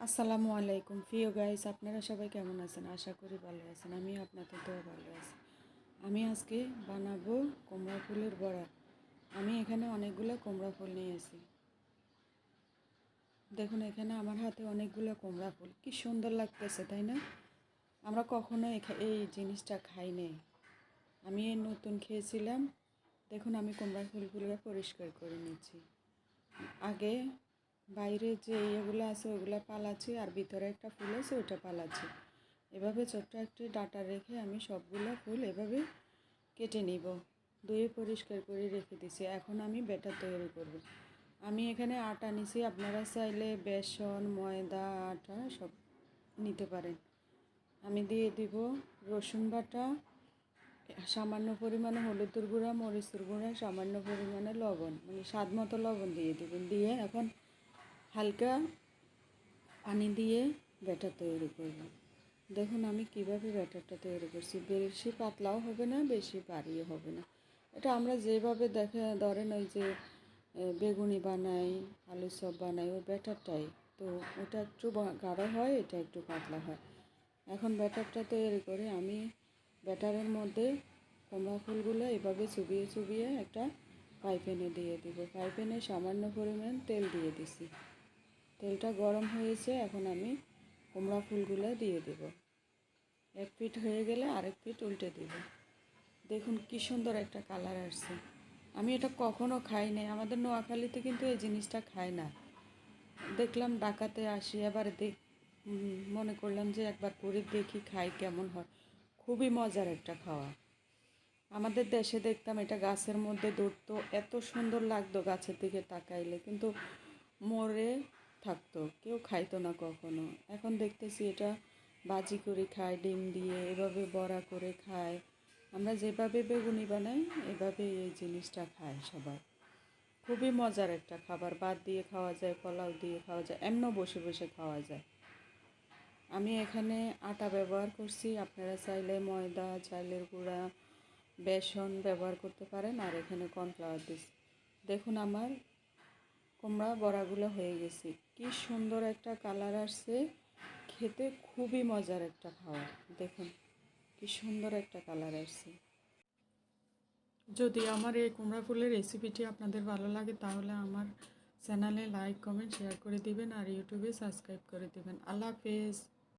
আসসালামু আলাইকুম। প্রিয় গাইস আপনারা সবাই কেমন আছেন? আশা করি ভালো আছেন। আমি আপনাদের তো ভালো আছি। আমি আজকে বানাবো কুমড়া ফুলের বড়া। আমি এখানে অনেকগুলো কুমড়া ফুল নিয়েছি দেখুন, এখানে আমার হাতে অনেকগুলো কুমড়া ফুল। কি সুন্দর লাগতেছে, তাই না? আমরা কখনো এই জিনিসটা খাই নাই। আমি এই নতুন খেয়েছিলাম। দেখুন, আমি কুমড়া ফুলগুলো পরিষ্কার করে নিচ্ছি। আগে বাইরে যে ইয়েগুলো আছে, ওগুলো পালাচ্ছি আর ভিতরে একটা ফুল আছে, ওইটা পালাচ্ছি। এভাবে ছোট্ট একটি ডাটা রেখে আমি সবগুলো ফুল এভাবে কেটে নিব। ধুয়ে পরিষ্কার করে রেখে দিছি। এখন আমি ব্যাটার তৈরি করব। আমি এখানে আটা নিছি। আপনারা চাইলে বেসন, ময়দা, আটা সব নিতে পারেন। আমি দিয়ে দিব রসুন বাটা, সামান্য পরিমাণে হলুদের গুঁড়া, মরিচের গুঁড়া, সামান্য পরিমাণে লবণ মানে স্বাদ মতো লবণ দিয়ে দেবেন দিয়ে এখন হালকা পানি দিয়ে ব্যাটার তৈরি করব। দেখুন আমি কীভাবে ব্যাটারটা তৈরি করছি। বেশি পাতলাও হবে না, বেশি বাড়িও হবে না। এটা আমরা যেভাবে দেখে, ধরেন ওই যে বেগুনি বানাই, আলু চপ বানাই, ওই ব্যাটারটাই। তো ওটা একটু গাঢ় হয়, এটা একটু পাতলা হয়। এখন ব্যাটারটা তৈরি করে আমি। ব্যাটারের মধ্যে কুমড়া ফুলগুলো এভাবে চুবিয়ে চুবিয়ে একটা পাইপেনে দিয়ে দিব। পাইপেনে সামান্য পরিমাণ তেল দিয়ে দিছি। তেলটা গরম হয়েছে, এখন আমি কুমড়া ফুলগুলো দিয়ে দেব। এক ফিট হয়ে গেলে আরেক ফিট উল্টে দিব। দেখুন কি সুন্দর একটা কালার আসছে। আমি এটা কখনো খাই নাই। আমাদের নোয়াখালীতে কিন্তু এই জিনিসটা খায় না। দেখলাম ডাকাতে আসি, আবার দেখ মনে করলাম যে একবার করে দেখি, খাই কেমন হয়। খুবই মজার একটা খাওয়া। আমাদের দেশে দেখতাম এটা গাছের মধ্যে ধরতো, এত সুন্দর লাগতো গাছের দিকে তাকাইলে। কিন্তু মরে থাকতো, কেউ খাইতো না কখনো। এখন দেখতেছি এটা বাজি করে খায়, ডিম দিয়ে এভাবে বড়া করে খায়। আমরা যেভাবে বেগুনি বানাই এভাবে এই জিনিসটা খায় সবাই। খুবই মজার একটা খাবার। ভাত দিয়ে খাওয়া যায়, পোলাও দিয়ে খাওয়া যায়, এমনও বসে বসে খাওয়া যায়। আমি এখানে আটা ব্যবহার করছি। আপনারা চাইলে ময়দা চাইলের গুঁড়া, বেসন ব্যবহার করতে পারেন। আর এখানে কর্নফ্লাওয়ার দিচ্ছি দেখুন আমার কুমড়া বড়াগুলো হয়ে গেছে। কি সুন্দর একটা কালার আসছে। খেতে খুবই মজার একটা খাওয়া দেখুন, কি সুন্দর একটা কালার আসছে। যদি আমার এই কুমড়া ফুলের রেসিপিটি আপনাদের ভালো লাগে, তাহলে আমার চ্যানেলে লাইক কমেন্ট শেয়ার করে দিবেন আর ইউটিউবে সাবস্ক্রাইব করে দেবেন। আল্লাহ হাফেজ।